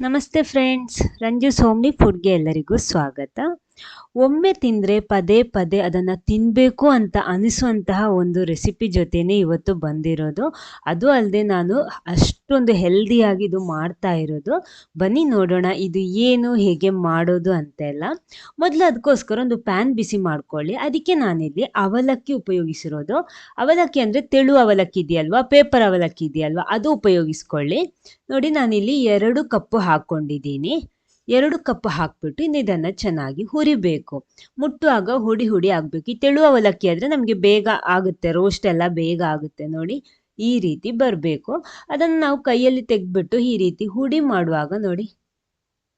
ನಮಸ್ತೆ ಫ್ರೆಂಡ್ಸ್ ರಂಜು ಸೋಮ್ನಿ ಫುಡ್ಗೆ ಎಲ್ಲರಿಗೂ ಸ್ವಾಗತ. ಒಮ್ಮೆ ತಿಂದರೆ ಪದೇ ಪದೇ ಅದನ್ನು ತಿನ್ನಬೇಕು ಅಂತ ಅನಿಸುವಂತಹ ಒಂದು ರೆಸಿಪಿ ಜೊತೆನೇ ಇವತ್ತು ಬಂದಿರೋದು. ಅದು ಅಲ್ಲದೆ ನಾನು ಅಷ್ಟೊಂದು ಹೆಲ್ದಿಯಾಗಿ ಇದು ಮಾಡ್ತಾ ಇರೋದು. ಬನ್ನಿ ನೋಡೋಣ ಇದು ಏನು, ಹೇಗೆ ಮಾಡೋದು ಅಂತೆಲ್ಲ. ಮೊದಲು ಅದಕ್ಕೋಸ್ಕರ ಒಂದು ಪ್ಯಾನ್ ಬಿಸಿ ಮಾಡ್ಕೊಳ್ಳಿ. ಅದಕ್ಕೆ ನಾನಿಲ್ಲಿ ಅವಲಕ್ಕಿ ಉಪಯೋಗಿಸಿರೋದು. ಅವಲಕ್ಕಿ ಅಂದರೆ ತೆಳು ಅವಲಕ್ಕಿ ಇದೆಯಲ್ವಾ ಪೇಪರ್ ಅವಲಕ್ಕಿ ಇದೆಯಲ್ವಾ, ಅದು ಉಪಯೋಗಿಸ್ಕೊಳ್ಳಿ. ನೋಡಿ ನಾನಿಲ್ಲಿ ಎರಡು ಕಪ್ಪು ಹಾಕ್ಕೊಂಡಿದ್ದೀನಿ. ಎರಡು ಕಪ್ ಹಾಕ್ಬಿಟ್ಟು ಇದನ್ನು ಚೆನ್ನಾಗಿ ಹುರಿಬೇಕು. ಮುಟ್ಟುವಾಗ ಹುಡಿ ಹುಡಿ ಆಗಬೇಕು. ಈ ತೆಳು ಅವಲಕ್ಕಿ ಆದರೆ ನಮಗೆ ಬೇಗ ಆಗುತ್ತೆ. ರೋಸ್ಟ್ ಎಲ್ಲ ಬೇಗ ಆಗುತ್ತೆ ನೋಡಿ. ಈ ರೀತಿ ಬರಬೇಕು. ಅದನ್ನು ನಾವು ಕೈಯಲ್ಲಿ ತೆಗೆದ್ಬಿಟ್ಟು ಈ ರೀತಿ ಹುಡಿ ಮಾಡುವಾಗ ನೋಡಿ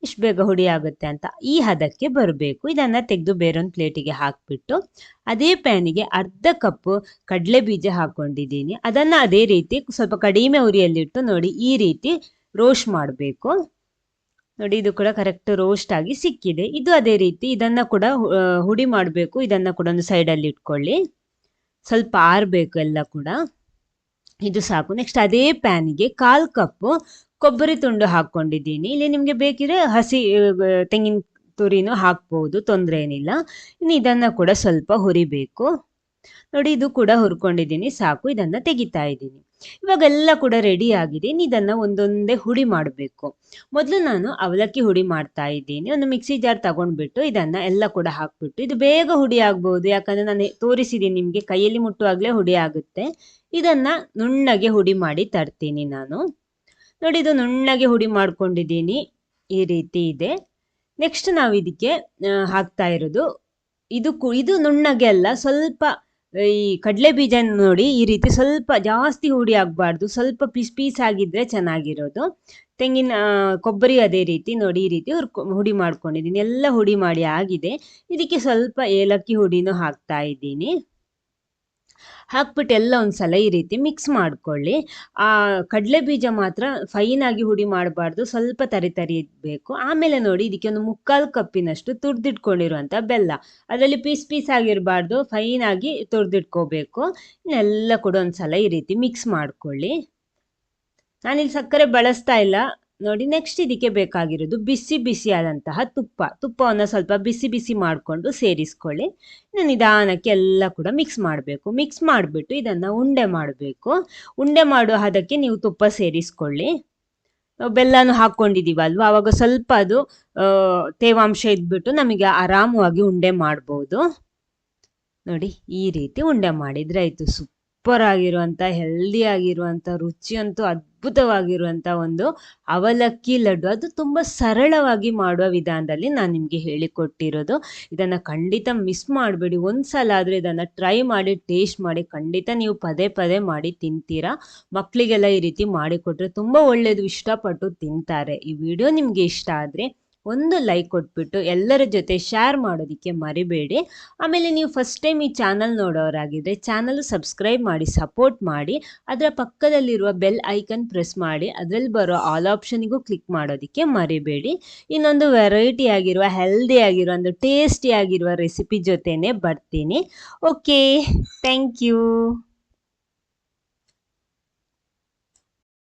ಇಷ್ಟು ಬೇಗ ಹುಡಿ ಆಗುತ್ತೆ ಅಂತ. ಈ ಹದಕ್ಕೆ ಬರಬೇಕು. ಇದನ್ನು ತೆಗೆದು ಬೇರೊಂದು ಪ್ಲೇಟಿಗೆ ಹಾಕಿಬಿಟ್ಟು ಅದೇ ಪ್ಯಾನಿಗೆ ಅರ್ಧ ಕಪ್ ಕಡಲೆ ಬೀಜ ಹಾಕ್ಕೊಂಡಿದ್ದೀನಿ ಅದನ್ನು ಅದೇ ರೀತಿ ಸ್ವಲ್ಪ ಕಡಿಮೆ ಉರಿಯಲ್ಲಿಟ್ಟು ನೋಡಿ ಈ ರೀತಿ ರೋಸ್ಟ್ ಮಾಡಬೇಕು. ನೋಡಿ, ಇದು ಕೂಡ ಕರೆಕ್ಟ್ ರೋಸ್ಟ್ ಆಗಿ ಸಿಕ್ಕಿದೆ. ಇದು ಅದೇ ರೀತಿ ಇದನ್ನ ಕೂಡ ಹುಡಿ ಮಾಡಬೇಕು. ಇದನ್ನ ಕೂಡ ಒಂದು ಸೈಡಲ್ಲಿ ಇಟ್ಕೊಳ್ಳಿ. ಸ್ವಲ್ಪ ಆರಬೇಕು ಎಲ್ಲ ಕೂಡ. ಇದು ಸಾಕು. ನೆಕ್ಸ್ಟ್ ಅದೇ ಪ್ಯಾನಿಗೆ ಕಾಲು ಕಪ್ಪು ಕೊಬ್ಬರಿ ತುಂಡು ಹಾಕ್ಕೊಂಡಿದ್ದೀನಿ. ಇಲ್ಲಿ ನಿಮಗೆ ಬೇಕಿದ್ರೆ ಹಸಿ ತೆಂಗಿನ ತುರಿನೂ ಹಾಕ್ಬೋದು. ತೊಂದರೆ ಏನಿಲ್ಲ ಇನ್ನು ಇದನ್ನು ಕೂಡ ಸ್ವಲ್ಪ ಹುರಿಬೇಕು. ನೋಡಿ ಇದು ಕೂಡ ಹುರ್ಕೊಂಡಿದ್ದೀನಿ, ಸಾಕು. ಇದನ್ನು ತೆಗಿತಾ ಇದ್ದೀನಿ. ಇವಾಗೆಲ್ಲ ಕೂಡ ರೆಡಿ ಆಗಿದೆ. ಇದನ್ನು ಒಂದೊಂದೇ ಹುಡಿ ಮಾಡಬೇಕು. ಮೊದಲು ನಾನು ಅವಲಕ್ಕಿ ಹುಡಿ ಮಾಡ್ತಾ ಇದ್ದೀನಿ. ಒಂದು ಮಿಕ್ಸಿ ಜಾರ್ ತಗೊಂಡ್ಬಿಟ್ಟು ಇದನ್ನು ಎಲ್ಲ ಕೂಡ ಹಾಕ್ಬಿಟ್ಟು, ಇದು ಬೇಗ ಹುಡಿ ಆಗ್ಬೋದು. ಯಾಕಂದರೆ ನಾನು ತೋರಿಸಿದ್ದೀನಿ ನಿಮಗೆ, ಕೈಯಲ್ಲಿ ಮುಟ್ಟುವಾಗಲೇ ಹುಡಿ ಆಗುತ್ತೆ. ಇದನ್ನು ನುಣ್ಣಗೆ ಹುಡಿ ಮಾಡಿ ತರ್ತೀನಿ ನಾನು. ನೋಡಿ, ಇದು ನುಣ್ಣಗೆ ಹುಡಿ ಮಾಡ್ಕೊಂಡಿದ್ದೀನಿ. ಈ ರೀತಿ ಇದೆ. ನೆಕ್ಸ್ಟ್ ನಾವು ಇದಕ್ಕೆ ಹಾಕ್ತಾ ಇರೋದು. ಇದು ಇದು ನುಣ್ಣಗೆ ಅಲ್ಲ, ಸ್ವಲ್ಪ ಈ ಕಡಲೆ ಬೀಜ ನೋಡಿ ಈ ರೀತಿ ಸ್ವಲ್ಪ ಜಾಸ್ತಿ ಹುಡಿ ಆಗಬಾರ್ದು. ಸ್ವಲ್ಪ ಪೀಸ್ ಪೀಸ್ ಆಗಿದ್ರೆ ಚೆನ್ನಾಗಿರೋದು. ತೆಂಗಿನ ಕೊಬ್ಬರಿ ಅದೇ ರೀತಿ ನೋಡಿ ಈ ರೀತಿ ಹುಡಿ ಮಾಡ್ಕೊಂಡಿದ್ದೀನಿ. ಎಲ್ಲ ಹುಡಿ ಮಾಡಿ ಆಗಿದೆ. ಇದಕ್ಕೆ ಸ್ವಲ್ಪ ಏಲಕ್ಕಿ ಹುಡಿನೂ ಹಾಕ್ತಾ ಇದ್ದೀನಿ. ಹಾಕ್ಬಿಟ್ಟು ಎಲ್ಲ ಒಂದ್ಸಲ ಈ ರೀತಿ ಮಿಕ್ಸ್ ಮಾಡ್ಕೊಳ್ಳಿ. ಆ ಕಡಲೆ ಬೀಜ ಮಾತ್ರ ಫೈನ್ ಆಗಿ ಹುಡಿ ಮಾಡಬಾರ್ದು, ಸ್ವಲ್ಪ ತರಿ ತರಿ ಬೇಕು ಆಮೇಲೆ ನೋಡಿ ಇದಕ್ಕೆ ಒಂದು ಮುಕ್ಕಾಲು ಕಪ್ಪಿನಷ್ಟು ತುರ್ದಿಟ್ಕೊಂಡಿರುವಂಥ ಬೆಲ್ಲ. ಅದರಲ್ಲಿ ಪೀಸ್ ಪೀಸ್ ಆಗಿರಬಾರ್ದು ಫೈನ್ ಆಗಿ ತುರ್ದಿಟ್ಕೋಬೇಕು. ಎಲ್ಲ ಕೂಡ ಒಂದ್ಸಲ ಈ ರೀತಿ ಮಿಕ್ಸ್ ಮಾಡ್ಕೊಳ್ಳಿ. ನಾನಿಲ್ಲಿ ಸಕ್ಕರೆ ಬಳಸ್ತಾ ಇಲ್ಲ. ನೋಡಿ ನೆಕ್ಸ್ಟ್ ಇದಕ್ಕೆ ಬೇಕಾಗಿರೋದು ಬಿಸಿ ಬಿಸಿಯಾದಂತಹ ತುಪ್ಪ. ತುಪ್ಪವನ್ನು ಸ್ವಲ್ಪ ಬಿಸಿ ಬಿಸಿ ಮಾಡಿಕೊಂಡು ಸೇರಿಸ್ಕೊಳ್ಳಿ. ನಿಧಾನಕ್ಕೆ ಎಲ್ಲ ಕೂಡ ಮಿಕ್ಸ್ ಮಾಡಬೇಕು. ಮಿಕ್ಸ್ ಮಾಡಿಬಿಟ್ಟು ಇದನ್ನು ಉಂಡೆ ಮಾಡಬೇಕು. ಉಂಡೆ ಮಾಡುವ ಹದಕ್ಕೆ ನೀವು ತುಪ್ಪ ಸೇರಿಸ್ಕೊಳ್ಳಿ. ಬೆಲ್ಲನೂ ಹಾಕ್ಕೊಂಡಿದ್ದೀವಲ್ವ? ಆವಾಗ ಸ್ವಲ್ಪ ಅದು ತೇವಾಂಶ ಇದ್ಬಿಟ್ಟು ನಮಗೆ ಆರಾಮವಾಗಿ ಉಂಡೆ ಮಾಡ್ಬೋದು. ನೋಡಿ, ಈ ರೀತಿ ಉಂಡೆ ಮಾಡಿದರೆ ಆಯಿತು ಸೂಪರ್ ಆಗಿರುವಂಥ ಹೆಲ್ದಿ ಆಗಿರುವಂಥ ರುಚಿಯಂತೂ ಅದ್ಭುತವಾಗಿರುವಂಥ ಒಂದು ಅವಲಕ್ಕಿ ಲಡ್ಡು. ಅದು ತುಂಬ ಸರಳವಾಗಿ ಮಾಡುವ ವಿಧಾನದಲ್ಲಿ ನಾನು ನಿಮಗೆ ಹೇಳಿಕೊಟ್ಟಿರೋದು. ಇದನ್ನು ಖಂಡಿತ ಮಿಸ್ ಮಾಡಬೇಡಿ. ಒಂದು ಸಲ ಆದರೆ ಇದನ್ನು ಟ್ರೈ ಮಾಡಿ ಟೇಸ್ಟ್ ಮಾಡಿ, ಖಂಡಿತ ನೀವು ಪದೇ ಪದೇ ಮಾಡಿ ತಿಂತೀರಾ? ಮಕ್ಕಳಿಗೆಲ್ಲ ಈ ರೀತಿ ಮಾಡಿಕೊಟ್ರೆ ತುಂಬ ಒಳ್ಳೆಯದು ಇಷ್ಟಪಟ್ಟು ತಿಂತಾರೆ. ಈ ವಿಡಿಯೋ ನಿಮಗೆ ಇಷ್ಟ ಆದರೆ ಒಂದು ಲೈಕ್ ಕೊಟ್ಬಿಟ್ಟು ಎಲ್ಲರ ಜೊತೆ ಶೇರ್ ಮಾಡೋದಕ್ಕೆ ಮರಿಬೇಡಿ. ಆಮೇಲೆ ನೀವು ಫಸ್ಟ್ ಟೈಮ್ ಈ ಚಾನಲ್ ನೋಡೋರಾಗಿದ್ದರೆ ಚಾನಲ್ ಸಬ್ಸ್ಕ್ರೈಬ್ ಮಾಡಿ ಸಪೋರ್ಟ್ ಮಾಡಿ, ಅದರ ಪಕ್ಕದಲ್ಲಿರುವ ಬೆಲ್ ಐಕನ್ ಪ್ರೆಸ್ ಮಾಡಿ, ಅದರಲ್ಲಿ ಬರೋ ಆಲ್ ಆಪ್ಷನಿಗೂ ಕ್ಲಿಕ್ ಮಾಡೋದಕ್ಕೆ ಮರಿಬೇಡಿ. ಇನ್ನೊಂದು ವೆರೈಟಿ ಆಗಿರುವ ಹೆಲ್ದಿ ಆಗಿರುವ, ಒಂದು ಟೇಸ್ಟಿ ಆಗಿರುವ ರೆಸಿಪಿ ಜೊತೆನೇ ಬರ್ತೀನಿ. Okay thank you